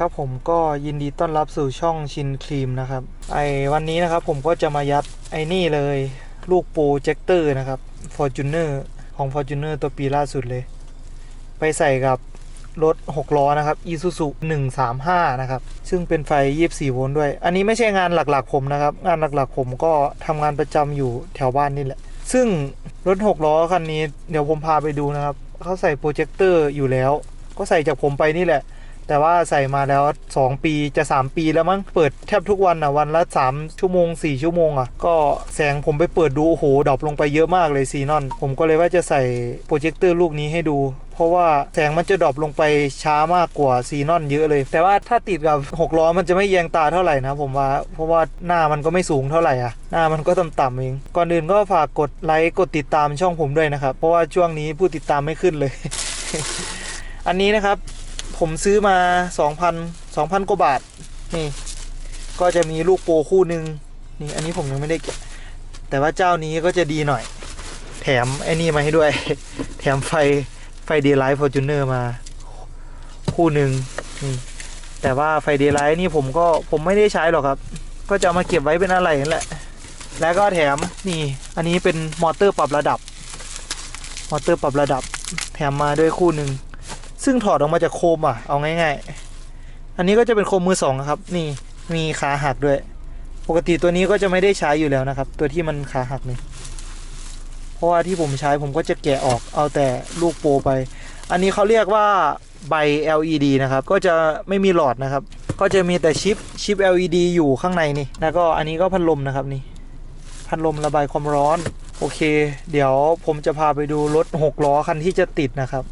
ครับผมก็ยินดีต้อนรับสู่ช่องชินครีมนะครับ ไอวันนี้นะครับผมก็จะมายัดไอนี่เลยลูกโปรเจคเตอร์นะครับ Fortuner ของ Fortuner ตัวปีล่าสุดเลย ไปใส่กับรถ 6 ล้อนะครับ Isuzu 135 นะครับ ซึ่งเป็นไฟ 24 โวลต์ด้วย อันนี้ไม่ใช่งานหลักๆผมนะครับ งานหลักๆผมก็ทำงานประจำอยู่แถวบ้านนี่แหละ ซึ่งรถ 6 ล้อคันนี้เดี๋ยวผมพาไปดูนะครับ เขาใส่โปรเจคเตอร์อยู่แล้ว ก็ใส่จากผมไปนี่แหละ แต่ว่าใส่มาแล้ว 2 ปีจะ 3 ปีแล้วมั้งเปิดแทบทุกวันอะวันละ 3 ชั่วโมง 4 ชั่วโมงอะก็แสงผมไปเปิดดูโอ้โหดรอปลงไปเยอะมากเลยซีนอน ผมก็เลยว่าจะใส่โปรเจคเตอร์ลูกนี้ให้ดู เพราะว่าแสงมันจะดรอปลงไปช้ามากกว่าซีนอนเยอะเลย แต่ว่าถ้าติดกับ6ล้อมันจะไม่แยงตาเท่าไหร่นะผมว่าเพราะว่าหน้ามันก็ไม่สูงเท่าไหร่อะหน้ามันก็ต่ำๆเองก่อนอื่นก็ฝากกดไลค์กดติดตามช่องผมด้วยนะครับเพราะว่าช่วงนี้ผู้ติดตามไม่ขึ้นเลย อันนี้นะครับ ผมซื้อมา 2,000 2,000 กว่าบาท นี่ ก็จะมีลูกโปคู่หนึ่งนี่ อันนี้ผมยังไม่ได้แกะแต่ว่าเจ้านี้ก็จะดีหน่อย แถมไอ้นี่มาให้ด้วย แถมไฟไฟเดย์ไลท์ฟอร์จูเนอร์มา คู่หนึ่งนี่แต่ว่าไฟเดย์ไลท์นี่ผมก็ผมไม่ได้ใช้หรอกครับ ก็จะามาเก็บไว้เป็นอะไรนั่นแหละ แล้วก็แถมนี่ อันนี้เป็นมอเตอร์ปรับระดับ มอเตอร์ปรับระดับ แถมมาด้วยคู่หนึ่ง ซึ่งถอดออกมาจากโคมอะ เอาง่ายๆ อันนี้ก็จะเป็นโคมมือสองครับ นี่มีขาหักด้วย ปกติตัวนี้ก็จะไม่ได้ใช้อยู่แล้วนะครับ ตัวที่มันขาหักนี่เพราะว่าที่ผมใช้ผมก็จะแกะออกเอาแต่ลูกโปไป อันนี้เขาเรียกว่าใบ LED นะครับ ก็จะไม่มีหลอดนะครับ ก็จะมีแต่ชิปชิป LED อยู่ข้างในนี่ แล้วก็อันนี้ก็พัดลมนะครับนี่ พัดลมระบายความร้อน โอเค เดี๋ยวผมจะพาไปดูรถ 6 ล้อคันที่จะติดนะครับ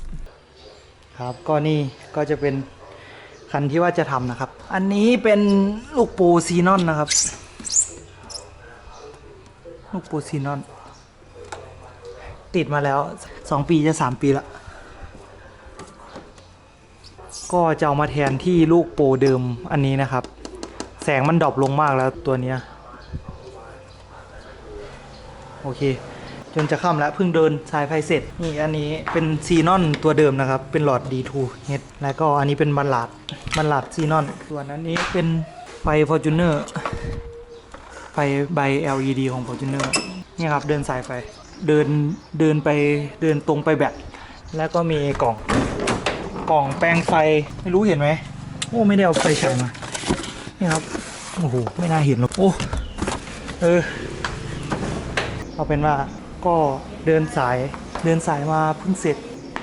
ครับก็นี่ก็จะเป็นคันที่ว่าจะทำนะครับ อันนี้เป็นลูกปูซีนอนนะครับ ลูกปูซีนอน ติดมาแล้ว 2 ปีจะ 3 ปีละก็จะเอามาแทนที่ลูกปรเดิมอันนี้นะครับ แสงมันดรอปลงมากแล้วตัวเนี้ยโอเค จนจะค่ำแล้วเพิ่งเดินสายไฟเสร็จ นี่อันนี้เป็นซีนอนตัวเดิมนะครับ เป็นหลอด D2 H แล้วก็อันนี้เป็นบัลลาดบัลลาดซีนอน ส่วนอันนี้เป็นไฟ Fortuner ไฟใบ LED ของ Fortuner นี่ครับเดินสายไฟ เดินเดินไปเดินตรงไปแบตแล้วก็มีกล่อง กล่องแปลงไฟไม่รู้เห็นไหมโอ้ไม่ได้เอาไฟฉายมานี่ครับโอ้โหไม่น่าเห็นหรอกโอ้เออเอาเป็นว่า ก็เดินสายเดินสายมาเพิ่งเสร็จ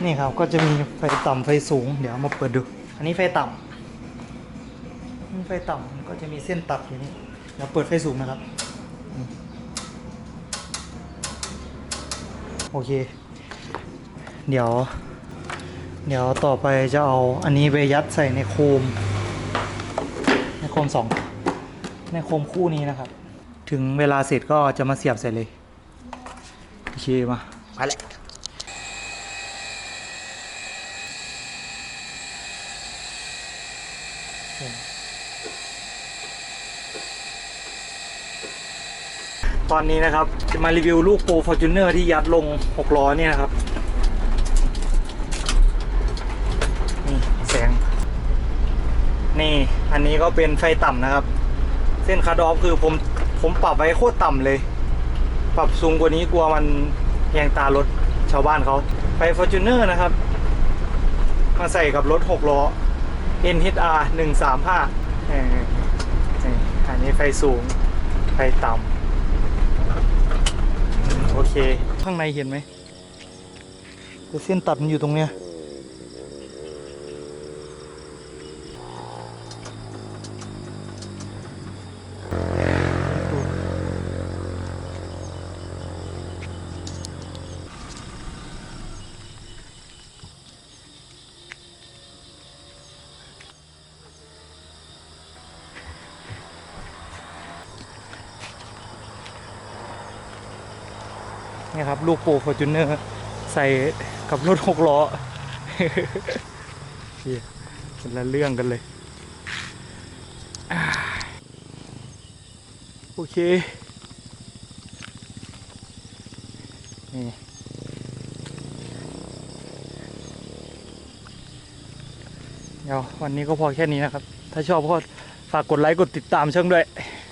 นี่ครับก็จะมีไฟต่ำไฟสูง เดี๋ยวมาเปิดดู อันนี้ไฟต่ำนี่ไฟต่ำมันก็จะมีเส้นตัดอยู่นี่เดี๋ยวเปิดไฟสูงนะครับ โอเค เดี๋ยว เดี๋ยวต่อไปจะเอาอันนี้ไปยัดใส่ในโคม ในโคมสองในโคมคู่นี้นะครับ ถึงเวลาเสร็จก็จะมาเสียบใส่เลย เคมาไปแหละตอนนี้นะครับ จะมารีวิวลูกโปรฟอร์จูเนอร์ที่ยัดลง6ล้อเนี่ยนะครับ นี่แสง นี่อันนี้ก็เป็นไฟต่ำนะครับ เส้นคัดออฟคือผมผมปรับไว้โคตรต่ำเลย ปรับสูงกว่านี้กลัวมันแยงตารถชาวบ้านเขาไฟ Fortuner นะครับ มาใส่กับรถ 6 ล้อ NHR 135ออนี่อันนี้ไฟสูง ไฟต่ำโอเค ข้างในเห็นไหมเส้นตัดมันอยู่ตรงเนี้ย นี่ครับ ลูกโปรฟอร์จูเนอร์ใส่กับรถหกล้อเหี้ยคนละเรื่องกันเลยอ่าโอเค นี่นเดี๋ยววันนี้ก็พอแค่นี้นะครับ ถ้าชอบก็ฝากกดไลค์ กดติดตามช่องด้วย